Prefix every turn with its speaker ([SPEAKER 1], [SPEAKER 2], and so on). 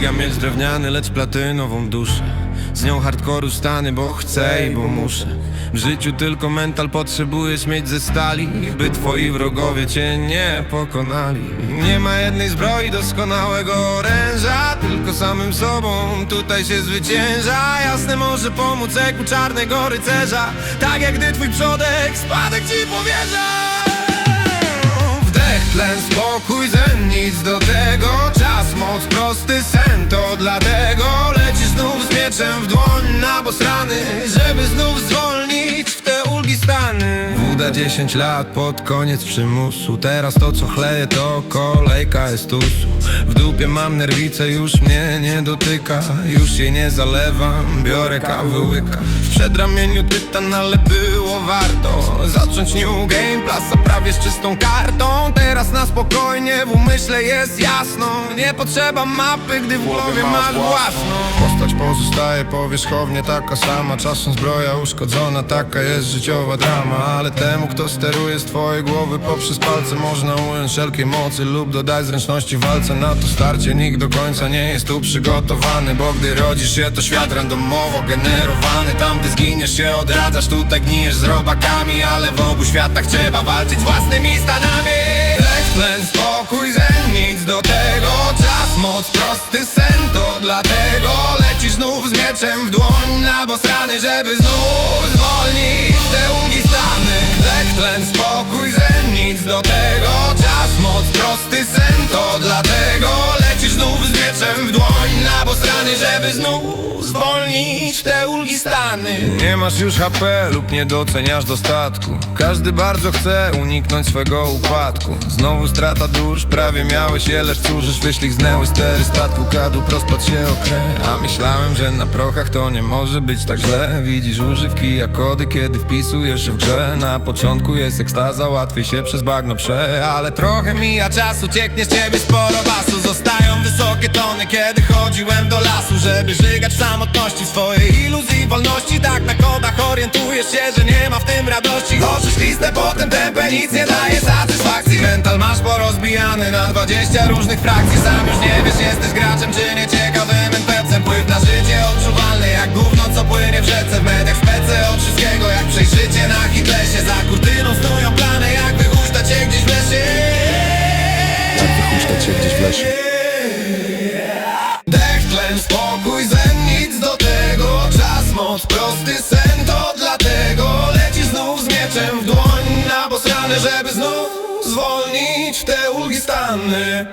[SPEAKER 1] dźwigam mieć drewniany, lecz platynową duszę. Z nią hardkoru stany, bo chcę i bo muszę. W życiu tylko mental potrzebujesz mieć ze stali By twoi wrogowie cię nie pokonali. Nie ma jednej zbroi doskonałego oręża Tylko samym sobą tutaj się zwycięża. Jasne może pomóc eku czarnego rycerza Tak jak gdy twój przodek spadek ci powierza. Wdech, tlen, spokój, zen, nic do tego mieczem w dłoń na bosrany Żeby znów zwolnić w te ulgi stany. Wuda 10 lat pod koniec przymusu Teraz to co chleje to kolejka estusu. W dupie mam nerwicę, już mnie nie dotyka Już jej nie zalewam, biorę kawy łyka. W przedramieniu tytan, ale było warto Zacząć new game, plasa prawie z czystą kartą. Teraz na spokojnie, w umyśle jest jasno Nie potrzeba mapy, gdy w głowie masz własną Postać pozostaje powierzchownie taka sama Czasem zbroja uszkodzona, taka jest życiowa drama Ale temu, kto steruje z twojej głowy poprzez palce Można ująć wszelkiej mocy lub dodać zręczności walce. Na to starcie nikt do końca nie jest tu przygotowany Bo gdy rodzisz się, to świat randomowo generowany. Tam, gdy zginiesz się, odradzasz, tutaj gnijesz z robakami Ale w obu światach trzeba walczyć własnymi stanami. Lek, tlen, spokój, zen, moc, prosty sen, to dlatego Lecisz znów z mieczem w dłoń na bosrany Żeby znów zwolnić te ługi stany. Lek, tlen, spokój, zen, nic do tego. Czas, moc, prosty sen, Żeby znów zwolnić te ulgi stany. Nie masz już HP lub nie doceniasz dostatku. Każdy bardzo chce uniknąć swego upadku. Znowu strata dusz, prawie miałeś je, lecz cóż, wyślich znęły stery statku Kadłub rozpadł się o krę A myślałem, że na prochach to nie może być tak źle. Widzisz używki jak kody, kiedy wpisujesz w grze. Na początku jest ekstaza, łatwiej się przez bagno prze Ale trochę mija czasu, cieknie z ciebie sporo basu. Zostają wysokie tony, kiedy chodziłem do lasu Żeby żygać w samotności swojej iluzji wolności. Tak na kodach orientujesz się, że nie ma w tym radości. Oczysz listę, potem tempę, nic nie daje satysfakcji. Mental masz porozbijany na 20 różnych frakcji. Sam już nie wiesz, jesteś graczem czy nieciekawym NPC-em. Wpływ na życie odczuwalny jak gówno, co płynie w rzece. W mediach spece od wszystkiego, jak przejrzycie na hitlesie Za kurtyną snują plany, jak wychuśtać cię gdzieś w lesie.
[SPEAKER 2] Jak wychuśtać się gdzieś w lesie.
[SPEAKER 1] Dech, tlen, spokój, Żeby znów zwolnić te ulgi stany